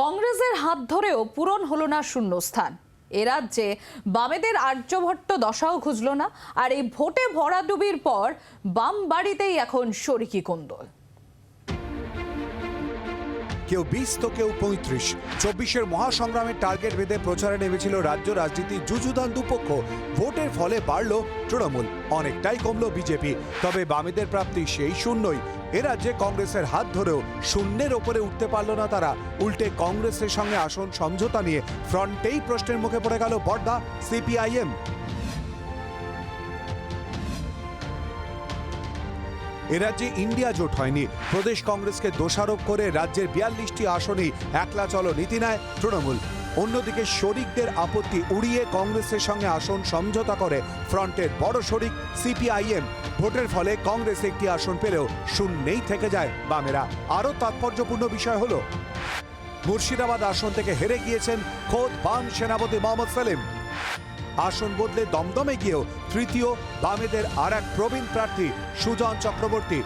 কংগ্রেসের হাত ধরেও পূরণ হলো না শূন্যস্থান। এ রাজ্যে বামেদের আর্যভট্ট দশাও খুঁজল না, আর এই ভোটে ভরাডুবির পর বাম বাড়িতেই এখন শরিকি কোন্দল। কেউ বিশ তো কেউ পঁয়ত্রিশ। চব্বিশের মহাসংগ্রামের টার্গেট বেঁধে প্রচারে নেমেছিল রাজ্য রাজনীতির যুযুধান দুপক্ষ। ভোটের ফলে বাড়ল তৃণমূল, অনেকটাই কমল বিজেপি। তবে বামেদের প্রাপ্তি সেই শূন্যই। এ রাজ্যে কংগ্রেসের হাত ধরেও শূন্যের ওপরে উঠতে পারল না তারা। উল্টে কংগ্রেসের সঙ্গে আসন সমঝোতা নিয়ে ফ্রন্টেই প্রশ্নের মুখে পড়ে গেল বর্ধা সিপিআইএম। এ রাজ্যে ইন্ডিয়া জোট হয়নি। প্রদেশ কংগ্রেসকে দোষারোপ করে রাজ্যের বিয়াল্লিশটি আসনেই একলা চলো নীতি নেয় তৃণমূল। অন্যদিকে শরিকদের আপত্তি উড়িয়ে কংগ্রেসের সঙ্গে আসন সমঝোতা করে ফ্রন্টের বড় শরিক সিপিআইএম। ভোটের ফলে কংগ্রেস একটি আসন পেলেও শূন্যেই থেকে যায় বামেরা। আরও তাৎপর্যপূর্ণ বিষয় হলো, মুর্শিদাবাদ আসন থেকে হেরে গিয়েছেন খোদ বাম সেনাপতি মোহাম্মদ সেলিম। আসন বদলে দমদমে গিয়েও তৃতীয় বামেদের আর এক প্রবীণ প্রার্থী সুজন চক্রবর্তী।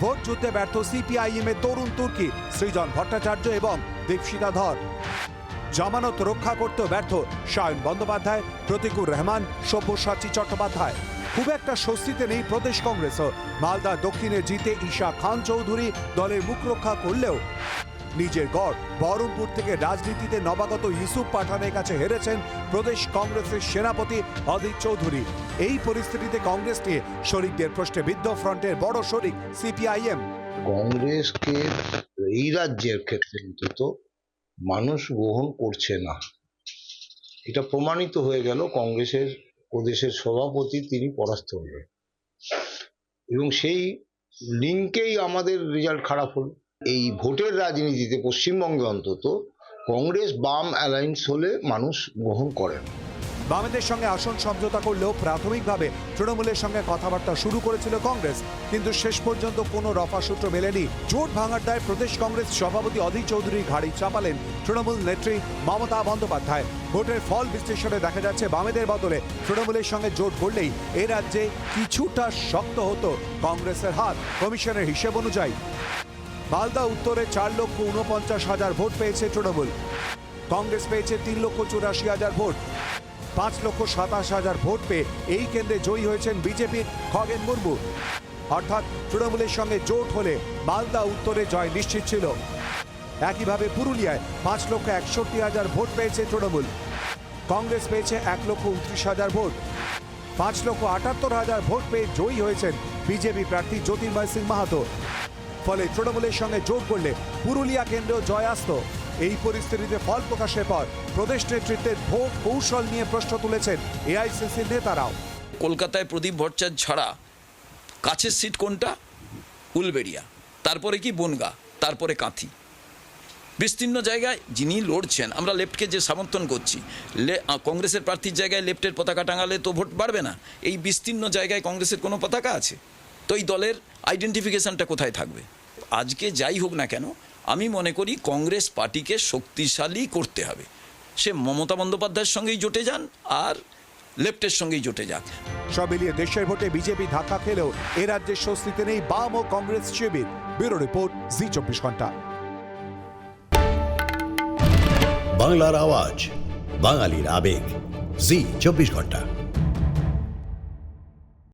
ভোট যুদ্ধে ব্যর্থ সিপিআইএম এর তরুণ তুর্কি সৃজন ভট্টাচার্য এবং দীপশিতা ধর। জামানত রক্ষা করতেও ব্যর্থ সায়ন বন্দ্যোপাধ্যায়, প্রতিকুর রহমান, সব্যসাচী চট্টোপাধ্যায়। খুব একটা স্বস্তিতে নেই প্রদেশ কংগ্রেসও। মালদা দক্ষিণে জিতে ঈশা খান চৌধুরী দলের মুখ রক্ষা করলেও নিজের গড়। বহরমপুর থেকে রাজনীতিতে নবাগত ইউসুফ পাঠানের কাছে হেরেছেন প্রদেশ কংগ্রেসের সেনাপতি অদিত চৌধুরী। এই পরিস্থিতিতে কংগ্রেস নিয়ে শরিকদের প্রশ্নে বিদ্ধ ফ্রন্টের বড় শরিক সিপিআইএম। কংগ্রেসকে এই রাজ্যের ক্ষেত্রে অন্তত মানুষ গ্রহণ করছে না। এটা প্রমাণিত হয়ে গেল কংগ্রেসের, প্রদেশের সভাপতি তিনি পরাস্ত হলেন। এবং সেই লিঙ্কেই আমাদের রেজাল্ট খারাপ হলো। এই ভোটের রাজনীতিতে পশ্চিমবঙ্গে অন্তত কংগ্রেস বাম অ্যালায়েন্স হলে মানুষ গ্রহণ করে না। বামেদের সঙ্গে আসন সমঝোতা করলেও প্রাথমিকভাবে তৃণমূলের সঙ্গে কথাবার্তা শুরু করেছিল কংগ্রেস, কিন্তু শেষ পর্যন্ত কোনো রফা সূত্র মেলেনি। জোট ভাঙার দায় প্রদেশ কংগ্রেস সভাপতি অধীর চৌধুরী ঘাড়ি চাপালেন তৃণমূল নেত্রী মমতা বন্দ্যোপাধ্যায়। ভোটের ফল বিশ্লেষণে দেখা যাচ্ছে বামেদের বদলে তৃণমূলের সঙ্গে জোট করলেই এ রাজ্যে কিছুটা শক্ত হতো কংগ্রেসের হাত। কমিশনের হিসেব অনুযায়ী মালদা উত্তরে চার লক্ষ উনপঞ্চাশ হাজার ভোট পেয়েছে তৃণমূল। কংগ্রেস পেয়েছে তিন লক্ষ চুরাশি হাজার ভোট। পাঁচ লক্ষ সাতাশ হাজার ভোট পেয়ে এই কেন্দ্রে জয়ী হয়েছেন বিজেপির খগেন মুর্মু। অর্থাৎ তৃণমূলের সঙ্গে জোট হলে মালদা উত্তরে জয় নিশ্চিত ছিল। একইভাবে পুরুলিয়ায় পাঁচ লক্ষ একষট্টি হাজার ভোট পেয়েছে তৃণমূল। কংগ্রেস পেয়েছে এক লক্ষ উনত্রিশ হাজার ভোট। পাঁচ লক্ষ আটাত্তর হাজার ভোট পেয়ে জয়ী হয়েছেন বিজেপি প্রার্থী জ্যোতির্ময় সিং মাহাতো। ফলে তৃণমূলের সঙ্গে জোট করলে পুরুলিয়া কেন্দ্রেও জয় আসত। এই পরিস্থিতিতে ফল প্রকাশের পর প্রদেশ নেতৃত্বের ভোট কৌশল নিয়ে প্রশ্ন তুলেছেন এআইসিসির নেতারাও। কলকাতায় প্রদীপ ভট্টাচার্য ছাড়া কাছের সিট কোনটা? উলবেড়িয়া। তারপরে কি বনগা? তারপরে কাঁথি। বিস্তীর্ণ জায়গায় যিনি লড়ছেন, আমরা লেফটকে যে সমর্থন করছি কংগ্রেসের প্রার্থীর জায়গায় লেফটের পতাকা টাঙালে তো ভোট বাড়বে না? এই বিস্তীর্ণ জায়গায় কংগ্রেসের কোনো পতাকা আছে? তো এই দলের আইডেন্টিফিকেশনটা কোথায় থাকবে? আজকে যাই হোক না কেন আমি মনে করি কংগ্রেস পার্টিকে শক্তিশালী করতে হবে। সে মমতা বন্দ্যোপাধ্যায়ের সঙ্গেই জোটে যান আর লেফটের সঙ্গেই জোটে যাক। সব মিলিয়ে দেশের ভোটে বিজেপি ধাক্কা খেলেও এ রাজ্যের স্বস্তিতে নেই বাম ও কংগ্রেস শিবির। ব্যুরো রিপোর্ট জি চব্বিশ ঘণ্টা। বাংলার আওয়াজ বাঙালির আবেগ জি চব্বিশ ঘণ্টা।